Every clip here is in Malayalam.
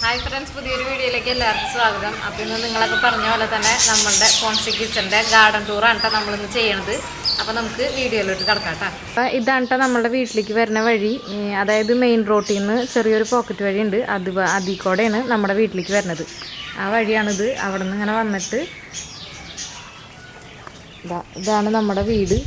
ഹായ് ഫ്രണ്ട്സ് പുതിയൊരു വീഡിയോയിലേക്ക് എല്ലാവർക്കും സ്വാഗതം. അപ്പോൾ ഇന്ന് നിങ്ങളൊക്കെ പറഞ്ഞ പോലെ തന്നെ നമ്മളുടെ ഫോൺസി കിച്ചന്റെ ഗാർഡൻ ടൂറാണ് കേട്ടോ നമ്മളിന്ന് ചെയ്യണത്. അപ്പോൾ നമുക്ക് വീഡിയോയിലോട്ട് കിടക്കാം കേട്ടോ അപ്പോൾ ഇതാണ് കേട്ടോ നമ്മുടെ വീട്ടിലേക്ക് വരുന്ന വഴി. അതായത് മെയിൻ റോട്ടിൽ നിന്ന് ചെറിയൊരു പോക്കറ്റ് വഴിയുണ്ട്. അത് അതിൽ കൂടെയാണ് നമ്മുടെ വീട്ടിലേക്ക് വരുന്നത്. ആ വഴിയാണിത്. അവിടെ നിന്ന് ഇങ്ങനെ വന്നിട്ട് ഇതാ ഇതാണ് നമ്മുടെ വീട്.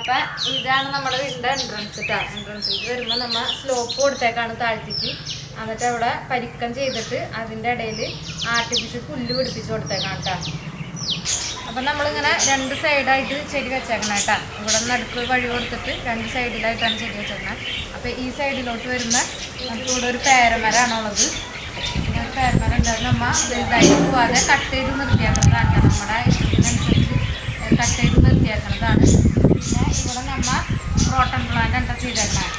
അപ്പം ഇതാണ് നമ്മുടെ വീടിന്റെ എൻട്രൻസ് കേട്ടോ എൻട്രൻസിലേക്ക് വരുമ്പോൾ നമ്മൾ സ്ലോപ്പ് കൊടുത്തേക്കാണ് താഴ്ത്തിക്ക്. എന്നിട്ട് അവിടെ പരിക്കം ചെയ്തിട്ട് അതിന്റെ ഇടയിൽ ആർട്ടിഫിഷ്യൽ പുല്ല് പിടിപ്പിച്ച് കൊടുത്തേക്കാം കേട്ടോ. അപ്പം നമ്മളിങ്ങനെ രണ്ട് സൈഡായിട്ട് ചെടി വെച്ചേക്കണം കേട്ടോ. ഇവിടെ നടുക്ക് വഴി കൊടുത്തിട്ട് രണ്ട് സൈഡിലായിട്ടാണ് ചെടി വെച്ചേക്കുന്നത് അപ്പോൾ ഈ സൈഡിലോട്ട് വരുന്ന നമുക്ക് ഇവിടെ ഒരു പേരമരാണുള്ളത് ഇങ്ങനെ പേരമര ഉണ്ടായിരുന്നു ഉണ്ട്. അത് നമ്മ വലുതായിട്ട് പോവാതെ കട്ട് ചെയ്ത് നിർത്തിയാക്കുന്നതാണ് നമ്മുടെ ഇഷ്ടത്തിനനുസരിച്ച് കട്ട് ചെയ്ത് നിർത്തിയാക്കുന്നതാണ് പിന്നെ ഇവിടെ നമ്മൾ റോട്ടൺ പ്ലാന്റ് എന്താ ചെയ്തേക്കണം.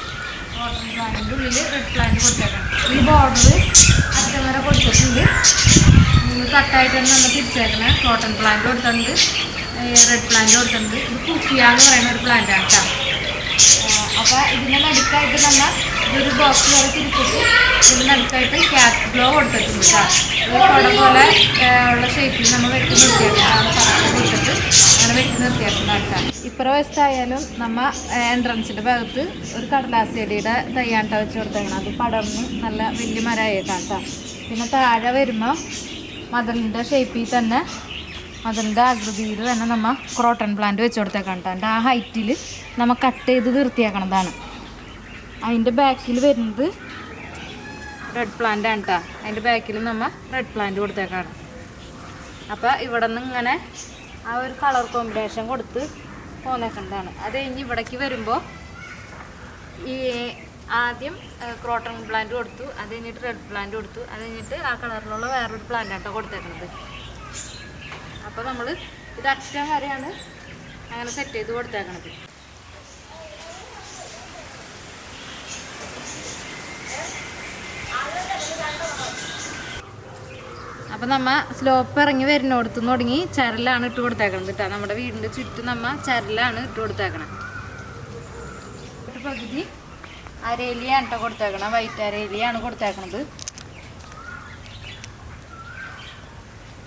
റോട്ടൺ പ്ലാന്റിന്റെ ഉള്ളിൽ റെഡ് പ്ലാന്റ് കൊടുത്തേക്കണം ഈ ബോർഡർ അറ്റം വരെ കൊടുത്തിട്ടുണ്ട് കട്ടായിട്ടാണ് നമ്മൾ തിരിച്ചേക്കണേ കോട്ടൺ പ്ലാന്റ് കൊടുത്തിട്ടുണ്ട്. റെഡ് പ്ലാന്റ് കൊടുത്തിട്ടുണ്ട്. ഇത് കുഫിയ പറയുന്ന ഒരു പ്ലാന്റാണ് കേട്ടോ അപ്പോൾ ഇതിന്റെ നടുക്കായിട്ട് നമ്മൾ ഇതൊരു ബോക്സ് പോലെ തിരിച്ചിട്ട് ഇതിന്റെ നടുക്കായിട്ട് ക്യാറ്റ് ഗ്ലോ കൊടുത്തിട്ടുണ്ട് ഒരു കുട പോലെ ഉള്ള ഷേപ്പിൽ നമ്മൾ വെട്ടി നിർത്തിയിട്ടുണ്ട് അങ്ങനെ വെട്ടി നിർത്തിയേക്കണം ആൾക്കാർ ഇപ്പുറ വശത്തായാലും നമ്മ എൻട്രൻസിന്റെ ഭാഗത്ത് ഒരു കടലാസ് ചെടിയുടെ തയ്യാണ്ട വെച്ച് കൊടുത്തേക്കണം. അത് പടർന്ന് നല്ല വലിയ മരമായേക്കാം കേട്ടോ പിന്നെ താഴെ വരുമ്പോൾ മതിലിന്റെ ഷേപ്പിൽ തന്നെ അതിന്റെ ആകൃതിയിൽ തന്നെ നമ്മൾ ക്രോട്ടൺ പ്ലാന്റ് വെച്ച് കൊടുത്തേക്കണം അതിന്റെ ആ ഹൈറ്റിൽ നമ്മൾ കട്ട് ചെയ്ത് നിർത്തിയാക്കണതാണ്. അതിന്റെ ബാക്കിൽ വരുന്നത് റെഡ് പ്ലാന്റ് ആണ് കേട്ടോ അതിന്റെ ബാക്കിൽ നമ്മൾ റെഡ് പ്ലാന്റ് കൊടുത്തേക്കാണ്. അപ്പോൾ ഇവിടെ നിന്ന് ഇങ്ങനെ ആ ഒരു കളർ കോമ്പിനേഷൻ കൊടുത്ത് പോന്നേക്കേണ്ടതാണ്. അത് കഴിഞ്ഞ് ഇവിടേക്ക് വരുമ്പോൾ ഈ ആദ്യം ക്രോട്ടൺ പ്ലാന്റ് കൊടുത്തു. അത് കഴിഞ്ഞിട്ട് റെഡ് പ്ലാന്റ് കൊടുത്തു. അത് കഴിഞ്ഞിട്ട് ആ കളറിലുള്ള വേറൊരു പ്ലാന്റ് ആട്ടോ കൊടുത്തേക്കുന്നത് അപ്പോൾ നമ്മൾ ഇത് അറ്റം വരെയാണ് അങ്ങനെ സെറ്റ് ചെയ്ത് കൊടുത്തേക്കണത്. അപ്പം നമ്മ സ്ലോപ്പ് ഇറങ്ങി വരുന്നോടത്തു നിന്ന് തുടങ്ങി ചരലാണ് ഇട്ട് കൊടുത്തേക്കണത് കേട്ടോ നമ്മുടെ വീടിന്റെ ചുറ്റും നമ്മ ചരലാണ് ഇട്ട് കൊടുത്തേക്കണം ഒരു പകുതി അരേലിയാണ് കേട്ടോ കൊടുത്തേക്കണം വൈറ്റ് അരേലിയാണ് കൊടുത്തേക്കണത്.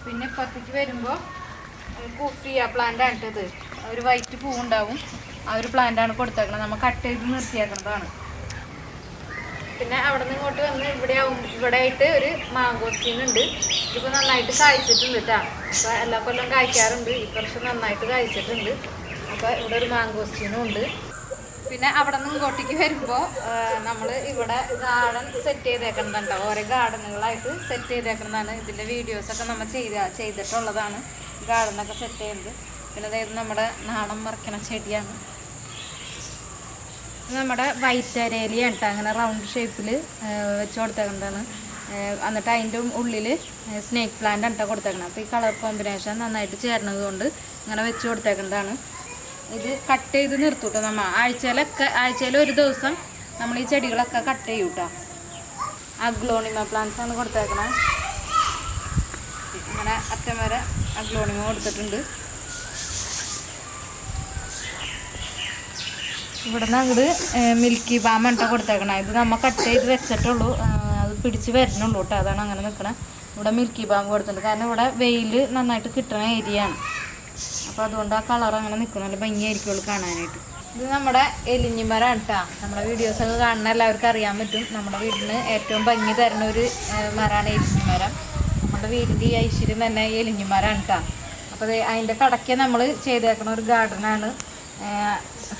പിന്നെ ഇപ്പത്തേക്ക് വരുമ്പോൾ കുഫിയ പ്ലാന്റ് ആണ് ഇത് ഒരു വൈറ്റ് പൂവുണ്ടാവും. ആ ഒരു പ്ലാന്റാണ് ആണ് കൊടുത്തേക്കണത്. നമ്മൾ കട്ട് ചെയ്ത് നിർത്തിയേക്കണതാണ്. പിന്നെ അവിടെ നിന്ന് ഇങ്ങോട്ട് വന്ന് ഇവിടെ ഇവിടെ ആയിട്ട് ഒരു മാങ്കോസ്റ്റീൻ ഉണ്ട്. ഇതിപ്പോൾ നന്നായിട്ട് കായ്ച്ചിട്ടുണ്ട് കേട്ടോ അപ്പോൾ എല്ലാ കൊല്ലം കായ്ക്കാറുണ്ട്. ഈ വർഷം നന്നായിട്ട് കായ്ച്ചിട്ടുണ്ട്. അപ്പോൾ ഇവിടെ ഒരു മാങ്കോസ്റ്റീനും ഉണ്ട്. പിന്നെ അവിടെ നിന്ന് ഇങ്ങോട്ടേക്ക് വരുമ്പോൾ നമ്മൾ ഇവിടെ ഗാർഡൻ സെറ്റ് ചെയ്തേക്കുന്നതുണ്ടോ ഓരോ ഗാർഡനുകളായിട്ട് സെറ്റ് ചെയ്തേക്കുന്നതാണ് ഇതിന്റെ വീഡിയോസൊക്കെ നമ്മൾ ചെയ്ത ചെയ്തിട്ടുള്ളതാണ്. ഗാർഡനൊക്കെ സെറ്റ് ചെയ്യുന്നത്. പിന്നെ അതായത് നമ്മുടെ നാടൻ മറക്കണ ചെടിയാണ്. നമ്മുടെ വൈറ്റ് അരേലിയാണ് കേട്ടോ അങ്ങനെ റൗണ്ട് ഷേപ്പിൽ വെച്ച് കൊടുത്തേക്കുന്നതാണ്. എന്നിട്ട് അതിന്റെ ഉള്ളിൽ സ്നേക്ക് പ്ലാന്റ് ആണ് കേട്ടോ കൊടുത്തേക്കുന്നത് അപ്പോൾ ഈ കളർ കോമ്പിനേഷൻ നന്നായിട്ട് ചേർന്നത് കൊണ്ട് ഇങ്ങനെ വെച്ച് കൊടുത്തേക്കുന്നതാണ്. ഇത് കട്ട് ചെയ്ത് നിർത്തും കേട്ടോ നമ്മ. ആഴ്ചയിലൊക്കെ ആഴ്ചയിൽ ഒരു ദിവസം നമ്മൾ ഈ ചെടികളൊക്കെ കട്ട് ചെയ്യും കേട്ടോ അഗ്ലോണിമ പ്ലാന്റ്സ് ആണ് കൊടുത്തേക്കണത് ഇങ്ങനെ അറ്റം വരെ അഗ്ലോണിമ കൊടുത്തിട്ടുണ്ട്. ഇവിടുന്ന് അങ്ങോട്ട് മിൽക്കി ബാം കേട്ടോ കൊടുത്തേക്കണം. ഇത് നമ്മ കട്ട് ചെയ്ത് വെച്ചിട്ടുള്ളൂ അത് പിടിച്ച് വരുന്നുള്ളൂ കേട്ടോ അതാണ് അങ്ങനെ നിൽക്കണേ ഇവിടെ മിൽക്കി ബാം കൊടുത്തിട്ടുണ്ട്. കാരണം ഇവിടെ വെയിൽ നന്നായിട്ട് കിട്ടുന്ന ഏരിയ ആണ്. അപ്പോൾ അതുകൊണ്ട് ആ കളർ അങ്ങനെ നിൽക്കും നല്ല ഭംഗിയായിരിക്കുള്ളൂ കാണാനായിട്ട്. ഇത് നമ്മുടെ എലിഞ്ഞിമരാണ് കേട്ടോ നമ്മുടെ വീഡിയോസൊക്കെ കാണുന്ന എല്ലാവർക്കും അറിയാൻ പറ്റും. നമ്മുടെ വീടിന് ഏറ്റവും ഭംഗി തരുന്ന ഒരു മരമാണ് എലിഞ്ഞിമരം നമ്മുടെ വീടിന്റെ ഈ ഐശ്വര്യം തന്നെ എലിഞ്ഞിമരാണ് കേട്ടോ അപ്പോൾ അതിന്റെ കടയ്ക്ക് നമ്മൾ ചെയ്തേക്കുന്ന ഒരു ഗാർഡനാണ്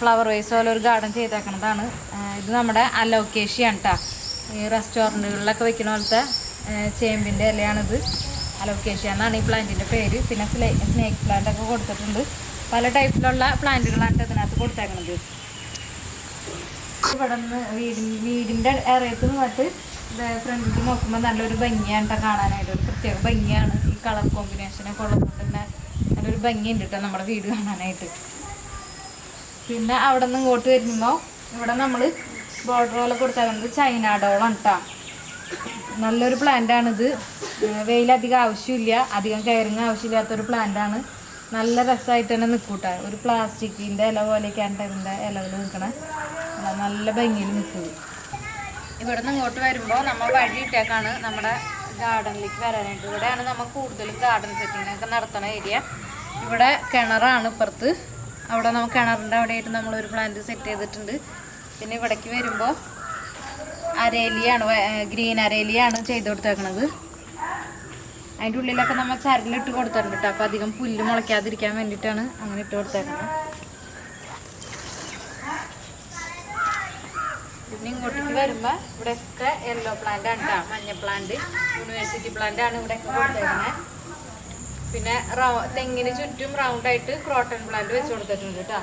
ഫ്ലവർ വേസ് പോലെ ഒരു ഗാർഡൻ ചെയ്തേക്കണതാണ്. ഇത് നമ്മുടെ അലോക്കേഷിയാണ് കേട്ടോ ഈ റെസ്റ്റോറന്റുകളിലൊക്കെ വെക്കുന്ന പോലത്തെ ചേമ്പിന്റെ ഇലയാണിത്. അലോക്കേഷ്യ എന്നാണ് ഈ പ്ലാന്റിന്റെ പേര്. പിന്നെ സ്ലേ സ്നേക്ക് പ്ലാന്റ് ഒക്കെ കൊടുത്തിട്ടുണ്ട്. പല ടൈപ്പിലുള്ള പ്ലാന്റുകളാണ് ഇതിനകത്ത് കൊടുത്തേക്കണത്. ഇവിടെ നിന്ന് വീടിൻ വീടിന്റെ ഇറയത്ത് നിന്നിട്ട് ഫ്രണ്ടിലേക്ക് നോക്കുമ്പോൾ നല്ലൊരു ഭംഗിയാണ് കാണാനായിട്ട്. ഒരു പ്രത്യേക ഭംഗിയാണ്. ഈ കളർ കോമ്പിനേഷനൊക്കെ ഉള്ളതുകൊണ്ട് തന്നെ നല്ലൊരു ഭംഗിയുണ്ട് കേട്ടോ നമ്മുടെ വീട് കാണാനായിട്ട്. പിന്നെ അവിടെ നിന്ന് ഇങ്ങോട്ട് വരുമ്പോൾ ഇവിടെ നമ്മൾ ബോർഡർ പോലെ കൊടുത്തേക്കുന്നത് ചൈന ഡോളാണ് കേട്ടോ നല്ലൊരു പ്ലാന്റാണിത് വെയിലധികം ആവശ്യമില്ല. അധികം കയറിങ് ആവശ്യമില്ലാത്തൊരു പ്ലാന്റാണ് നല്ല രസമായിട്ട് തന്നെ നിൽക്കൂട്ട ഒരു പ്ലാസ്റ്റിക്കിന്റെ ഇല പോലെയൊക്കെയാണ് ഇതിന്റെ ഇലകൾ നിൽക്കണേ നല്ല ഭംഗിയിൽ നിൽക്കുന്നത്. ഇവിടെ നിന്ന് ഇങ്ങോട്ട് വരുമ്പോൾ നമ്മൾ വഴി ഇട്ടേക്കാണ് നമ്മുടെ ഗാർഡനിലേക്ക് വരാനായിട്ട്. ഇവിടെയാണ് നമ്മൾ കൂടുതലും ഗാർഡൻ സെറ്റിംഗ് നടത്തുന്ന ഏരിയ ഇവിടെ കിണറാണ് ഇപ്പുറത്ത്. അവിടെ നമുക്ക് കിണറിന്റെ അവിടെയായിട്ട് നമ്മളൊരു പ്ലാന്റ് സെറ്റ് ചെയ്തിട്ടുണ്ട്. പിന്നെ ഇവിടേക്ക് വരുമ്പോൾ അരേലിയാണ് ഗ്രീൻ അരേലിയാണ് ചെയ്ത് കൊടുത്തേക്കണത്. അതിന്റെ ഉള്ളിലൊക്കെ നമ്മൾ ചരലിട്ട് കൊടുത്തിട്ടുണ്ട് കേട്ടോ അപ്പോൾ അധികം പുല്ല് മുളയ്ക്കാതിരിക്കാൻ വേണ്ടിയിട്ടാണ് അങ്ങനെ ഇട്ട് കൊടുത്തേക്കുന്നത് പിന്നെ ഇങ്ങോട്ടേക്ക് വരുമ്പോൾ ഇവിടെയൊക്കെ യെല്ലോ പ്ലാന്റ് ആണ് കേട്ടോ മഞ്ഞ പ്ലാന്റ് യൂണിവേഴ്സിറ്റി പ്ലാന്റ് ആണ് ഇവിടെയൊക്കെ കൊടുത്തേക്കുന്നത് പിന്നെ തെങ്ങിന് ചുറ്റും റൗണ്ട് ആയിട്ട് ക്രോട്ടൺ പ്ലാന്റ് വെച്ച് കൊടുത്തിട്ടുണ്ട് കേട്ടോ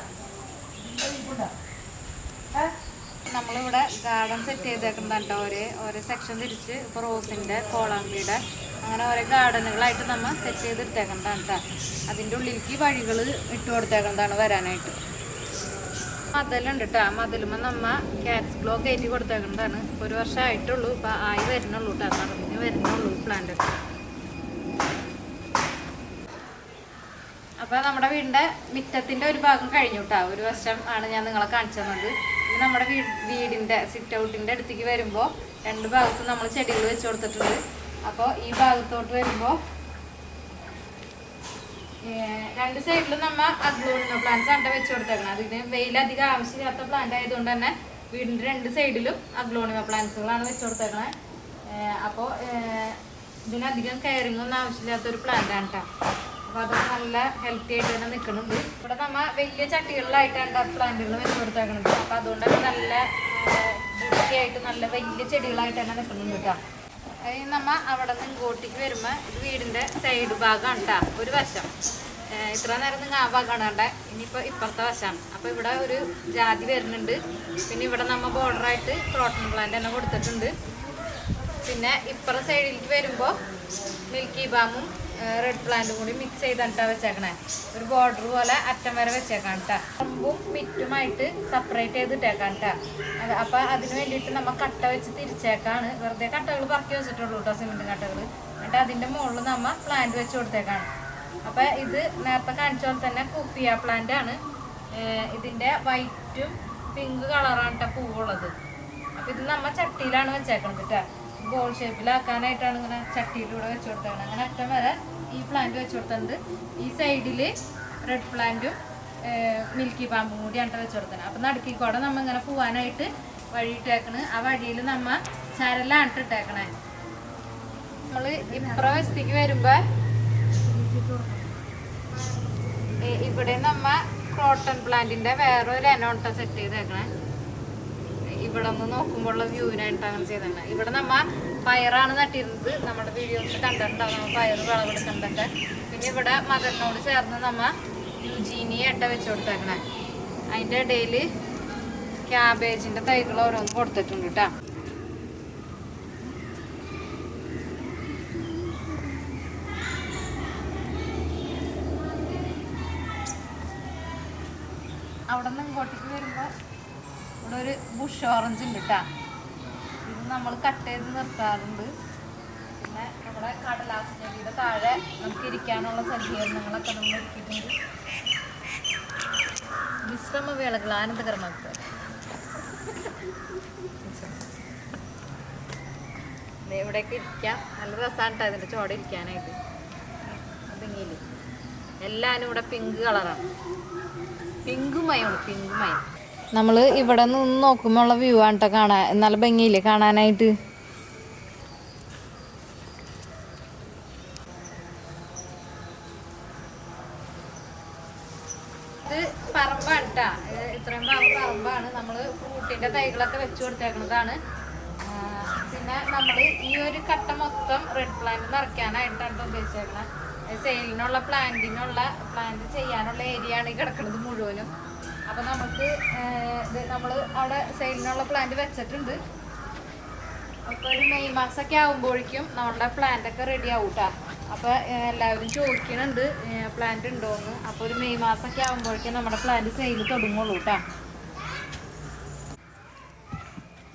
നമ്മളിവിടെ ഗാർഡൻ സെറ്റ് ചെയ്തേക്കുന്നതാണ് കേട്ടോ ഓരോ ഓരോ സെക്ഷൻ തിരിച്ച് ഇപ്പോൾ റോസിന്റെ കോളാമ്പിയുടെ അങ്ങനെ ഓരോ ഗാർഡനുകളായിട്ട് നമ്മൾ സെറ്റ് ചെയ്തിട്ടേക്കുന്നതാണ് കേട്ടോ അതിന്റെ ഉള്ളിലേക്ക് വഴികൾ ഇട്ട് കൊടുത്തേക്കുന്നതാണ് വരാനായിട്ട്. മതിലുണ്ട് കേട്ടോ മതിലുമ്പോൾ നമ്മ ക്യാറ്റ്സ് ഗ്ലോ കയറ്റി കൊടുത്തേക്കുന്നതാണ്. ഒരു വർഷം ആയിട്ടുള്ളൂ ഇപ്പം ആയി വരുന്നുള്ളൂ കേട്ടോ നടന്ന് വരുന്നുള്ളൂ പ്ലാന്റ് അപ്പോൾ നമ്മുടെ വീടിന്റെ മിറ്റത്തിന്റെ ഒരു ഭാഗം കഴിഞ്ഞു കേട്ടോ ഒരു വശം ആണ് ഞാൻ നിങ്ങളെ കാണിച്ചു തന്നത് ഇനി നമ്മുടെ വീ വീടിന്റെ സിറ്റ് ഔട്ടിന്റെ അടുത്തേക്ക് വരുമ്പോൾ രണ്ട് ഭാഗത്തും നമ്മൾ ചെടികൾ വെച്ച് കൊടുത്തിട്ടുണ്ട്. അപ്പോൾ ഈ ഭാഗത്തോട്ട് വരുമ്പോൾ രണ്ട് സൈഡിലും നമ്മ അഗ്ലോണിനോ പ്ലാന്റ്സ് ആണ് വെച്ച് കൊടുത്തേക്കണം. അതിന് വെയിലധികം ആവശ്യമില്ലാത്ത പ്ലാന്റ് ആയതുകൊണ്ട് തന്നെ വീടിന്റെ രണ്ട് സൈഡിലും അഗ്ലോണിമ പ്ലാന്റ്സുകളാണ് വെച്ച് കൊടുത്തേക്കണേ. അപ്പോൾ ഇതിനധികം ഒന്നും ആവശ്യമില്ലാത്ത ഒരു പ്ലാന്റ് ആണ് കേട്ടോ അപ്പോൾ അത് നല്ല ഹെൽത്തി ആയിട്ട് തന്നെ നിൽക്കുന്നുണ്ട് ഇവിടെ നമ്മ വലിയ ചട്ടികളിലായിട്ടാണ് പ്ലാന്റുകൾ വെച്ച് കൊടുത്തേക്കണത് അപ്പോൾ അതുകൊണ്ട് തന്നെ നല്ല വൃത്തിയായിട്ട് നല്ല വലിയ ചെടികളായിട്ട് തന്നെ നിൽക്കുന്നുണ്ട് കേട്ടോ നമ്മ അവിടെ നിന്ന് ഇങ്ങോട്ടേക്ക് വരുമ്പോൾ ഇത് വീടിന്റെ സൈഡ് ഭാഗമാണ് കേട്ടോ ഒരു വശം. ഇത്ര നേരം നിങ്ങൾ ആ ഭാഗമാണ് കണ്ടേ. ഇനിയിപ്പോൾ ഇപ്പുറത്തെ വശമാണ് അപ്പോൾ ഇവിടെ ഒരു ജാതി വരുന്നുണ്ട്. പിന്നെ ഇവിടെ നമ്മ ബോർഡറായിട്ട് ക്രോട്ടൺ പ്ലാന്റ് തന്നെ കൊടുത്തിട്ടുണ്ട്. പിന്നെ ഇപ്പുറ സൈഡിലേക്ക് വരുമ്പോൾ മിൽക്കി ബാമും റെഡ് പ്ലാന്റും കൂടി മിക്സ് ചെയ്തിട്ടാണ് വെച്ചേക്കണേ. ഒരു ബോർഡർ പോലെ അറ്റം വരെ വെച്ചേക്കാം കേട്ടോ കമ്പും മിറ്റുമായിട്ട് സെപ്പറേറ്റ് ചെയ്തിട്ടേക്കാം കേട്ടോ അപ്പം അതിന് വേണ്ടിയിട്ട് നമ്മൾ കട്ട വെച്ച് തിരിച്ചേക്കാണ്. വെറുതെ കട്ടകൾ പറക്കി വെച്ചിട്ടുള്ളൂ കേട്ടോ സിമെന്റ് കട്ടകൾ എന്നിട്ട് അതിന്റെ മുകളിൽ നമ്മൾ പ്ലാന്റ് വെച്ച് കൊടുത്തേക്കാണ്. അപ്പം ഇത് നേരത്തെ കാണിച്ച പോലെ തന്നെ കുഫിയ പ്ലാന്റ് ആണ്. ഇതിന്റെ വൈറ്റും പിങ്ക് കളറാണ് കേട്ടോ പൂവുള്ളത്. അപ്പം ഇത് നമ്മ ചട്ടിയിലാണ് വെച്ചേക്കണത് കേട്ടോ ബോൾ ഷേപ്പിലാക്കാനായിട്ടാണ് ഇങ്ങനെ ചട്ടിയിലൂടെ വെച്ച് കൊടുത്തത്. അങ്ങനെ അറ്റം വരെ ഈ പ്ലാന്റ് വെച്ച് കൊടുത്തത്. ഈ സൈഡിൽ റെഡ് പ്ലാന്റും മിൽക്കി പാമ്പും കൂടിയാണ് വെച്ച് കൊടുത്തത്. അപ്പം നടുക്കിക്കൂടെ നമ്മൾ ഇങ്ങനെ പോവാനായിട്ട് വഴി ഇട്ടേക്കണ്. ആ വഴിയിൽ നമ്മ ചരലാണ് ഇട്ടിട്ടേക്കണേ നമ്മൾ ഇപ്രാവശ്യത്തേക്ക് വരുമ്പോൾ ഏ- ഇവിടെ നമ്മ ക്രോട്ടൺ പ്ലാന്റിന്റെ വേറൊരു അനോട്ട സെറ്റ് ചെയ്തേക്കണേ. ഇവിടെ ഒന്ന് നോക്കുമ്പോഴുള്ള വ്യൂവിനായിട്ട് അങ്ങനെ ചെയ്തേക്കണേ ഇവിടെ നമ്മ പയറാണ് നട്ടിരുന്നത്. നമ്മുടെ വീഡിയോസ് കണ്ടിട്ടുണ്ടാവും. നമ്മൾ പയർ വിളവെടുക്കേണ്ടത് പിന്നെ ഇവിടെ മദറിനോട് ചേർന്ന് നമ്മ യുജീനി എട്ട വെച്ച് കൊടുത്തേക്കണേ അതിന്റെ ഇടയിൽ ക്യാബേജിന്റെ തൈകൾ ഓരോന്ന് കൊടുത്തിട്ടുണ്ട് കേട്ടോ അവിടെ നിന്ന് ഇങ്ങോട്ടേക്ക് വരുമ്പോൾ ഒരു ബുഷ് ഓറഞ്ച് ഉണ്ട് ഇത് നമ്മൾ കട്ട് ചെയ്ത് നിർത്താറുണ്ട്. പിന്നെ നമ്മുടെ കടലാസ് ചെടിയുടെ താഴെ നമുക്ക് ഇരിക്കാനുള്ള സജ്ജീകരണങ്ങളൊക്കെ നമ്മൾ ഒരുക്കിയിട്ടുണ്ട്. വിശ്രമവേളകൾ ആനന്ദകരമാക്കുക. ദേ ഇവിടെയൊക്കെ ഇരിക്കാം. നല്ല രസമാണ് കേട്ടോ ഇതിന്റെ ചോടെ ഇരിക്കാനായിട്ട്. അതെങ്കിലും എല്ലാവരും ഇവിടെ പിങ്ക് കളറാണ് പിങ്ക് മയമാണ് പിങ്ക് മയം. നമ്മൾ ഇവിടെ നിന്ന് നോക്കുമ്പോൾ ഉള്ള വ്യൂ ആണ് കേട്ടോ കാണാൻ. നല്ല ഭംഗിയില്ലേ കാണാനായിട്ട്? ഇത് പറമ്പാണ് ഇത്രയും പറമ്പാണ്. നമ്മൾ തൈകളൊക്കെ പിന്നെ നമ്മൾ ഈ ഒരു കട്ട റെഡ് ഉദ്ദേശിച്ചേക്കുന്നത് സെയിലിനുള്ള പ്ലാന്റിനുള്ള പ്ലാന്റ് ചെയ്യാനുള്ള ഏരിയ ആണ് ഈ കിടക്കുന്നത് മുഴുവനും. അപ്പൊ നമുക്ക് നമ്മൾ അവിടെ സെയിലിനുള്ള പ്ലാന്റ് വെച്ചിട്ടുണ്ട്. അപ്പൊ ഒരു മെയ് മാസമൊക്കെ ആകുമ്പോഴേക്കും നമ്മളുടെ പ്ലാന്റ് ഒക്കെ റെഡി ആവൂട്ടാ. കേട്ടോ അപ്പൊ എല്ലാവരും ചോദിക്കുന്നുണ്ട് പ്ലാന്റ് ഉണ്ടോന്ന്. അപ്പൊ ഒരു മെയ് മാസമൊക്കെ ആകുമ്പോഴേക്കും നമ്മുടെ പ്ലാന്റ് സെയിൽ തുടങ്ങുള്ളൂ കേട്ടോ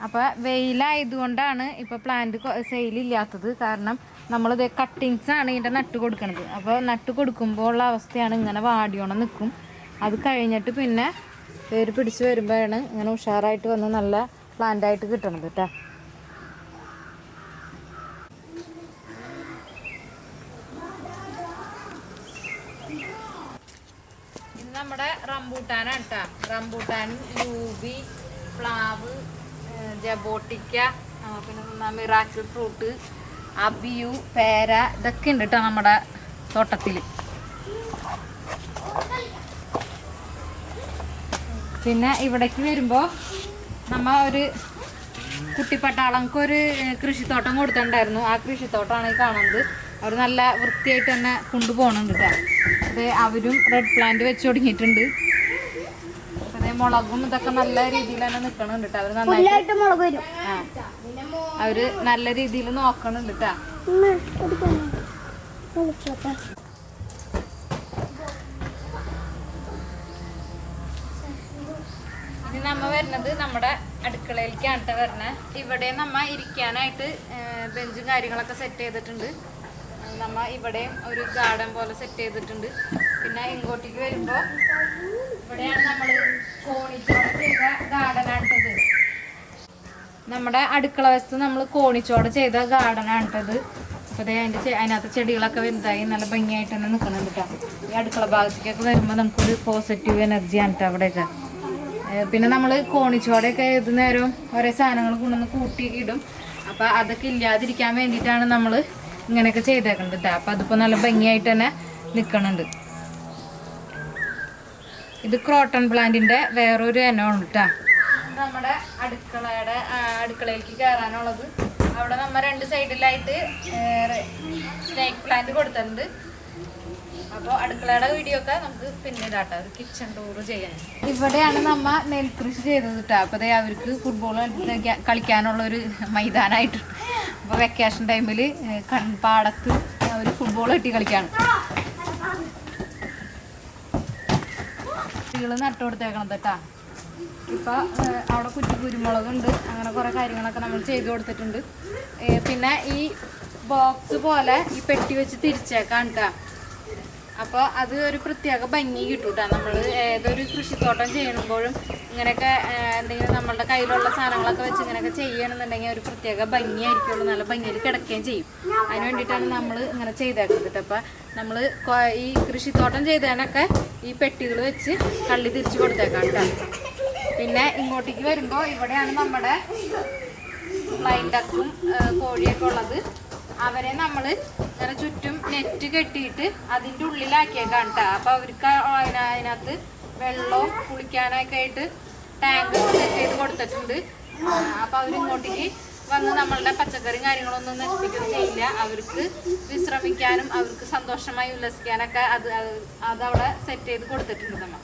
അപ്പോൾ വെയിലായതുകൊണ്ടാണ് ഇപ്പോൾ പ്ലാന്റ് സെയിലില്ലാത്തത് കാരണം നമ്മളിത് കട്ടിങ്സ് ആണ് ഇതിന്റെ നട്ട് കൊടുക്കുന്നത് അപ്പോൾ നട്ട് കൊടുക്കുമ്പോൾ ഉള്ള അവസ്ഥയാണ് ഇങ്ങനെ വാടിയോണം നിൽക്കും അത് കഴിഞ്ഞിട്ട് പിന്നെ വേര് പിടിച്ച് വരുമ്പോഴാണ് ഇങ്ങനെ ഉഷാറായിട്ട് വന്ന് നല്ല പ്ലാന്റായിട്ട് കിട്ടണത് കേട്ടോ ഇത് നമ്മുടെ റംബൂട്ടാനാണ് കേട്ടോ റംബൂട്ടാൻ ലൂബി പ്ലാവ് ജബോട്ടിക്ക പിന്നെ മിറാക്കിൾ ഫ്രൂട്ട് അബിയു പേര ഇതൊക്കെ ഉണ്ട് കേട്ടോ നമ്മുടെ തോട്ടത്തിൽ പിന്നെ ഇവിടേക്ക് വരുമ്പോൾ നമ്മ ഒരു കുട്ടിപ്പട്ടാളങ്ങൾക്ക് ഒരു കൃഷിത്തോട്ടം കൊടുത്തിട്ടുണ്ടായിരുന്നു. ആ കൃഷിത്തോട്ടമാണ് ഈ കാണുന്നത്. അവർ നല്ല വൃത്തിയായിട്ട് തന്നെ കൊണ്ടുപോകണുണ്ട് കേട്ടോ അത് അവരും റെഡ് പ്ലാന്റ് വെച്ച് തുടങ്ങിയിട്ടുണ്ട്. അതേ മുളകും ഇതൊക്കെ നല്ല രീതിയിൽ തന്നെ നിൽക്കണുണ്ട് കേട്ടോ അവർ നന്നായിട്ട് മുളക് വരും. ആ. അവർ നല്ല രീതിയിൽ നോക്കണുണ്ട് കേട്ടാ ഉമ്മ, ഒരു പണി. വിളിച്ചോട്ടെ. ഇനി നമ്മ വരുന്നത് നമ്മുടെ അടുക്കളയിലേക്കാണ് വരുന്നത് ഇവിടെ നമ്മ ഇരിക്കാനായിട്ട് ബെഞ്ചും കാര്യങ്ങളൊക്കെ സെറ്റ് ചെയ്തിട്ടുണ്ട്. നമ്മ ഇവിടെയും ഒരു ഗാർഡൻ പോലെ സെറ്റ് ചെയ്തിട്ടുണ്ട്. പിന്നെ ഇങ്ങോട്ടേക്ക് വരുമ്പോ ഇവിടെയാണ് നമ്മൾ കോണിച്ചോടെ ചെയ്ത ഗാർഡനാണിട്ടത്. നമ്മുടെ അടുക്കള വശത്ത് നമ്മൾ കോണിച്ചോട് ചെയ്ത ഗാർഡനാണിട്ടത്. അപ്പോൾ ദേ അതിന്റെ അതിനകത്ത് ചെടികളൊക്കെ വലുതായി നല്ല ഭംഗിയായിട്ട് തന്നെ നിൽക്കുന്നുണ്ട് കേട്ടോ ഈ അടുക്കള ഭാഗത്തേക്കൊക്കെ വരുമ്പോൾ നമുക്കൊരു പോസിറ്റീവ് എനർജിയാണ് കേട്ടോ അവിടെയൊക്കെ. പിന്നെ നമ്മൾ കോണിച്ചോടൊക്കെ ഏത് നേരവും ഓരോ സാധനങ്ങൾ കൊണ്ടുവന്ന് കൂട്ടി ഇടും. അപ്പോൾ അതൊക്കെ ഇല്ലാതിരിക്കാൻ വേണ്ടിയിട്ടാണ് നമ്മൾ ഇങ്ങനെയൊക്കെ ചെയ്തേക്കുന്നത് കേട്ടോ അപ്പോൾ അതിപ്പോൾ നല്ല ഭംഗിയായിട്ട് തന്നെ നിൽക്കണുണ്ട് ഇത് ക്രോട്ടൺ പ്ലാന്റിന്റെ വേറൊരു ഇനമാണ് കേട്ടോ നമ്മുടെ അടുക്കളയുടെ അടുക്കളയിലേക്ക് കയറാനുള്ളത് അവിടെ നമ്മൾ രണ്ട് സൈഡിലായിട്ട് സ്നേക്ക് പ്ലാന്റ് കൊടുത്തിട്ടുണ്ട്. അപ്പോൾ അടുക്കളയുടെ വീഡിയോ ഒക്കെ നമുക്ക് പിന്നെ ഇതാട്ടോ ഒരു കിച്ചൺ ടൂർ ചെയ്യാൻ. ഇവിടെയാണ് നമ്മ നെൽകൃഷി ചെയ്തത് കേട്ടോ അപ്പോൾ അവർക്ക് ഫുട്ബോൾ കളിക്കാനുള്ള ഒരു മൈതാനായിട്ട്. അപ്പോൾ വെക്കേഷൻ ടൈമിൽ കൺപാടത്ത് അവർ ഫുട്ബോൾ കെട്ടി കളിക്കാണ്. കുട്ടികൾ നട്ടു കൊടുത്തേക്കണം കേട്ടാ ഇപ്പൊ അവിടെ കുറ്റി കുരുമുളകുണ്ട്. അങ്ങനെ കുറെ കാര്യങ്ങളൊക്കെ നമ്മൾ ചെയ്തു കൊടുത്തിട്ടുണ്ട്. പിന്നെ ഈ ബോക്സ് പോലെ ഈ പെട്ടി വെച്ച് തിരിച്ചേക്കാണ് കേട്ടാ അപ്പോൾ അത് ഒരു പ്രത്യേക ഭംഗി കിട്ടും നമ്മൾ ഏതൊരു കൃഷിത്തോട്ടം ചെയ്യുമ്പോഴും ഇങ്ങനെയൊക്കെ എന്തെങ്കിലും നമ്മളുടെ കയ്യിലുള്ള സാധനങ്ങളൊക്കെ വെച്ച് ഇങ്ങനെയൊക്കെ ചെയ്യണമെന്നുണ്ടെങ്കിൽ ഒരു പ്രത്യേക ഭംഗിയായിരിക്കുള്ളൂ. നല്ല ഭംഗിയിൽ കിടക്കുകയും ചെയ്യും. അതിന് വേണ്ടിയിട്ടാണ് നമ്മൾ ഇങ്ങനെ ചെയ്തേക്കുന്നത് അപ്പൊ അപ്പോൾ നമ്മൾ ഈ കൃഷിത്തോട്ടം ചെയ്തതിനൊക്കെ ഈ പെട്ടികൾ വെച്ച് കള്ളി തിരിച്ചു കൊടുത്തേക്കാം കേട്ടോ. പിന്നെ ഇങ്ങോട്ടേക്ക് വരുമ്പോൾ ഇവിടെയാണ് നമ്മുടെ ഫ്ലൈൻ ഡക്കും കോഴിയൊക്കെ ഉള്ളത്. അവരെ നമ്മൾ ഇങ്ങനെ ചുറ്റും നെറ്റ് കെട്ടിയിട്ട് അതിന്റെ ഉള്ളിലാക്കിയേക്കാണ് കേട്ടോ അപ്പോൾ അവർക്ക് അതിന- അതിനകത്ത് വെള്ളവും കുളിക്കാനൊക്കെ ആയിട്ട് ടാങ്ക് സെറ്റ് ചെയ്ത് കൊടുത്തിട്ടുണ്ട്. അപ്പോൾ അവരിങ്ങോട്ടേക്ക് വന്ന് നമ്മളുടെ പച്ചക്കറിയും കാര്യങ്ങളൊന്നും നശിപ്പിക്കുകയും ചെയ്യില്ല അവർക്ക് വിശ്രമിക്കാനും അവർക്ക് സന്തോഷമായി ഉല്ലസിക്കാനൊക്കെ അത് അത് അതവിടെ സെറ്റ് ചെയ്ത് കൊടുത്തിട്ടുണ്ട് നമ്മൾ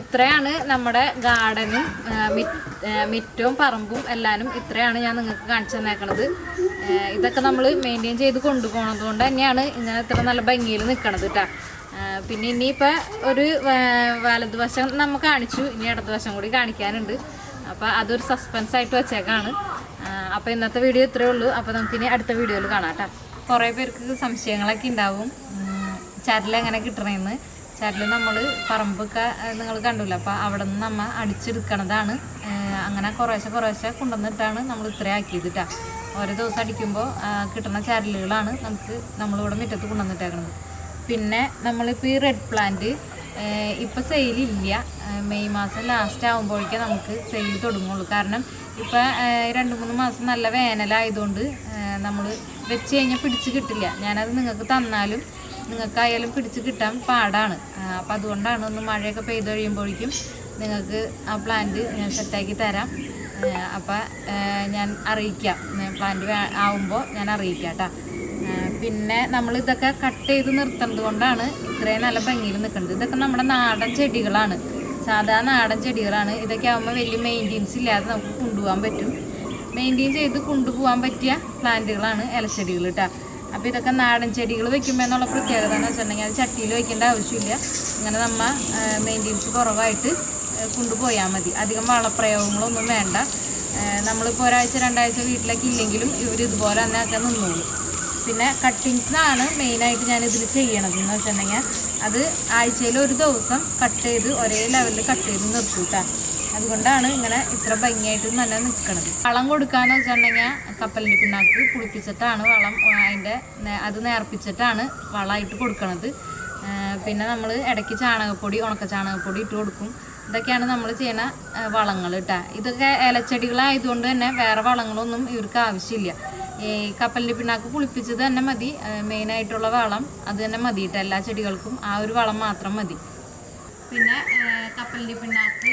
ഇത്രയാണ് നമ്മുടെ ഗാർഡനും മിറ്റവും പറമ്പും എല്ലാനും ഇത്രയാണ് ഞാൻ നിങ്ങൾക്ക് കാണിച്ചു തന്നേക്കണത്. ഇതൊക്കെ നമ്മൾ മെയിന്റെയിൻ ചെയ്ത് കൊണ്ടുപോകുന്നത് കൊണ്ട് തന്നെയാണ് ഇങ്ങനെ ഇത്ര നല്ല ഭംഗിയിൽ നിൽക്കണത് കേട്ടോ പിന്നെ ഇനിയിപ്പോൾ ഒരു വലതുവശം നമ്മൾ കാണിച്ചു ഇനി ഇടതുവശം കൂടി കാണിക്കാനുണ്ട്. അപ്പോൾ അതൊരു സസ്പെൻസ് ആയിട്ട് വെച്ചേക്കാണ്. അപ്പോൾ ഇന്നത്തെ വീഡിയോ ഇത്രയേ ഉള്ളൂ. അപ്പോൾ നമുക്ക് ഇനി അടുത്ത വീഡിയോയിൽ കാണാം കേട്ടോ കുറേ പേർക്ക് സംശയങ്ങളൊക്കെ ഉണ്ടാവും. ചരൽ എങ്ങനെ കിട്ടണമെന്ന് ചരൽ നമ്മൾ പറമ്പൊക്കെ നിങ്ങൾ കണ്ടില്ല അപ്പോൾ അവിടെ നിന്ന് നമ്മൾ അടിച്ചെടുക്കണതാണ്. അങ്ങനെ കുറേശ്ശെ കുറേശ്ശെ കൊണ്ടുവന്നിട്ടാണ് നമ്മൾ ഇത്രയും ആക്കിയത് ഓരോ ദിവസം അടിക്കുമ്പോൾ കിട്ടുന്ന ചരലുകളാണ് നമുക്ക് നമ്മളിവിടെ മുറ്റത്ത് കൊണ്ടുവന്നിട്ടേക്കുന്നത് പിന്നെ നമ്മളിപ്പോൾ ഈ റെഡ് പ്ലാന്റ് ഇപ്പോൾ സെയിലില്ല മെയ് മാസം ലാസ്റ്റ് ആകുമ്പോഴേക്കേ നമുക്ക് സെയിൽ തുടങ്ങുള്ളൂ. കാരണം ഇപ്പോൾ രണ്ട് മൂന്ന് മാസം നല്ല വേനലായതുകൊണ്ട് നമ്മൾ വെച്ച് കഴിഞ്ഞാൽ പിടിച്ച് കിട്ടില്ല. ഞാനത് നിങ്ങൾക്ക് തന്നാലും നിങ്ങൾക്കായാലും പിടിച്ച് കിട്ടാൻ പാടാണ്. അപ്പം അതുകൊണ്ടാണ് ഒന്ന് മഴയൊക്കെ പെയ്ത് കഴിയുമ്പോഴേക്കും നിങ്ങൾക്ക് ആ പ്ലാന്റ് ഞാൻ സെറ്റാക്കി തരാം. അപ്പം ഞാൻ അറിയിക്കാം. പ്ലാന്റ് ആവുമ്പോൾ ഞാൻ അറിയിക്കാം കേട്ടോ പിന്നെ നമ്മൾ ഇതൊക്കെ കട്ട് ചെയ്ത് നിർത്തുന്നത് കൊണ്ടാണ് ഇത്രയും നല്ല ഭംഗിയിൽ നിൽക്കുന്നത്. ഇതൊക്കെ നമ്മുടെ നാടൻ ചെടികളാണ്. സാധാ നാടൻ ചെടികളാണ്. ഇതൊക്കെ ആകുമ്പോൾ വലിയ മെയിന്റെയിൻസ് ഇല്ലാതെ നമുക്ക് കൊണ്ടുപോകാൻ പറ്റും. മെയിന്റെയിൻ ചെയ്ത് കൊണ്ടുപോകാൻ പറ്റിയ പ്ലാന്റുകളാണ് ഇലച്ചെടികൾ കേട്ടോ അപ്പോൾ ഇതൊക്കെ നാടൻ ചെടികൾ വെക്കുമ്പോൾ എന്നുള്ള പ്രത്യേകത എന്ന് വെച്ചിട്ടുണ്ടെങ്കിൽ അത് ചട്ടിയിൽ വെക്കേണ്ട ആവശ്യമില്ല. ഇങ്ങനെ നമ്മൾ മെയിന്റെയിൻസ് കുറവായിട്ട് കൊണ്ടുപോയാൽ മതി. അധികം വളപ്രയോഗങ്ങളൊന്നും വേണ്ട. നമ്മളിപ്പോൾ ഒരാഴ്ച രണ്ടാഴ്ച വീട്ടിലേക്ക് ഇല്ലെങ്കിലും ഇവർ ഇതുപോലെ തന്നെ ഒക്കെ നിന്നോളൂ. പിന്നെ കട്ടിങ്സാണ് മെയിനായിട്ട് ഞാൻ ഇതിൽ ചെയ്യണത് എന്ന് വെച്ചിട്ടുണ്ടെങ്കിൽ അത് ആഴ്ചയിൽ ഒരു ദിവസം കട്ട് ചെയ്ത് ഒരേ ലെവലിൽ കട്ട് ചെയ്ത് നിർത്തൂട്ടാ അതുകൊണ്ടാണ് ഇങ്ങനെ ഇത്ര ഭംഗിയായിട്ട് നല്ല നിൽക്കണത് വളം കൊടുക്കാന്ന് വെച്ചിട്ടുണ്ടെങ്കിൽ കപ്പലിന്റെ പിണ്ണാക്ക് പുളിപ്പിച്ചിട്ടാണ് വളം അതിന്റെ അത് നേർപ്പിച്ചിട്ടാണ് വളമായിട്ട് കൊടുക്കണത്. പിന്നെ നമ്മൾ ഇടയ്ക്ക് ചാണകപ്പൊടി ഉണക്ക ചാണകപ്പൊടി ഇട്ട് കൊടുക്കും. ഇതൊക്കെയാണ് നമ്മൾ ചെയ്യുന്ന വളങ്ങൾ കേട്ടോ ഇതൊക്കെ ഇലച്ചെടികളായതുകൊണ്ട് തന്നെ വേറെ വളങ്ങളൊന്നും ഇവർക്ക് ആവശ്യമില്ല. ഈ കപ്പലിന്റെ പിണ്ണാക്ക് കുളിപ്പിച്ചത് തന്നെ മതി. മെയിനായിട്ടുള്ള വളം അത് തന്നെ മതി കേട്ടോ എല്ലാ ചെടികൾക്കും. ആ ഒരു വളം മാത്രം മതി. പിന്നെ കപ്പലിന്റെ പിണ്ണാക്ക്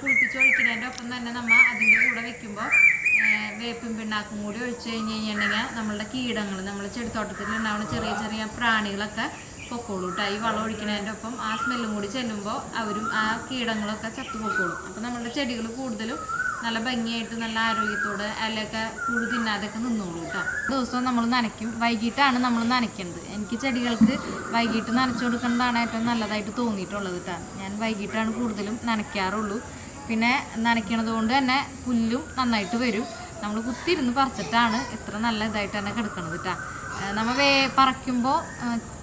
കുളിപ്പിച്ച് ഒഴിക്കുന്നതിന്റെ ഒപ്പം തന്നെ നമ്മൾ അതിന്റെ കൂടെ വെക്കുമ്പോൾ വേപ്പും പിണ്ണാക്കും കൂടി ഒഴിച്ചു കഴിഞ്ഞ് കഴിഞ്ഞിട്ടുണ്ടെങ്കിൽ നമ്മളുടെ കീടങ്ങൾ നമ്മൾ ചെടിത്തോട്ടത്തിൽ ഉണ്ടാവുന്ന ചെറിയ ചെറിയ പ്രാണികളൊക്കെ പൊക്കോളൂ കേട്ടോ. ഈ വളം ഒഴിക്കുന്നതിന്റെ ഒപ്പം ആ സ്മെല്ലും കൂടി ചെല്ലുമ്പോൾ അവരും ആ കീടങ്ങളൊക്കെ ചത്തു പൊക്കോളും അപ്പോൾ നമ്മളുടെ ചെടികൾ കൂടുതലും നല്ല ഭംഗിയായിട്ട് നല്ല ആരോഗ്യത്തോടെ ഇലയൊക്കെ പുഴു തിന്നാതൊക്കെ നിന്നോളൂ കേട്ടോ ദിവസവും നമ്മൾ നനയ്ക്കും. വൈകിട്ടാണ് നമ്മൾ നനയ്ക്കേണ്ടത് എനിക്ക് ചെടികൾക്ക് വൈകിട്ട് നനച്ചു കൊടുക്കേണ്ടതാണ് ഏറ്റവും നല്ലതായിട്ട് തോന്നിയിട്ടുള്ളത് കേട്ടോ ഞാൻ വൈകിട്ടാണ് കൂടുതലും നനയ്ക്കാറുള്ളൂ. പിന്നെ നനയ്ക്കണത് കൊണ്ട് തന്നെ പുല്ലും നന്നായിട്ട് വരും. നമ്മൾ കുത്തിയിരുന്ന് പറിച്ചിട്ടാണ് ഇത്ര നല്ല ഇതായിട്ട് തന്നെ കിടക്കണത് കേട്ടോ നമ്മൾ വേ പറിക്കുമ്പോൾ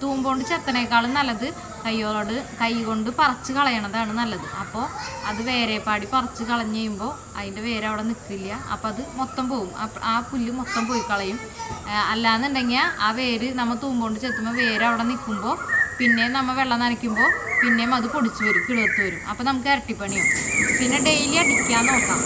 തൂമ്പോണ്ട് ചെത്തനേക്കാളും നല്ലത് കയ്യോട് കൈ കൊണ്ട് പറിച്ച് കളയണതാണ് നല്ലത്. അപ്പോൾ അത് വേരെപ്പാടി പറിച്ച് കളഞ്ഞ് കഴിയുമ്പോൾ അതിന്റെ വേര് അവിടെ നിൽക്കില്ല അപ്പോൾ അത് മൊത്തം പോവും. ആ പുല്ല് മൊത്തം പോയി കളയും. അല്ലാന്നുണ്ടെങ്കിൽ ആ വേര് നമ്മൾ തൂമ്പോണ്ട് ചെത്തുമ്പോൾ വേര് അവിടെ നിൽക്കുമ്പോൾ പിന്നെ നമ്മൾ വെള്ളം നനയ്ക്കുമ്പോൾ പിന്നെയും അത് പൊടിച്ച് വരും കിളിർത്ത് വരും. അപ്പോൾ നമുക്ക് ഇരട്ടിപ്പണിയും പിന്നെ ഡെയിലി അടിക്കാൻ നോക്കാം.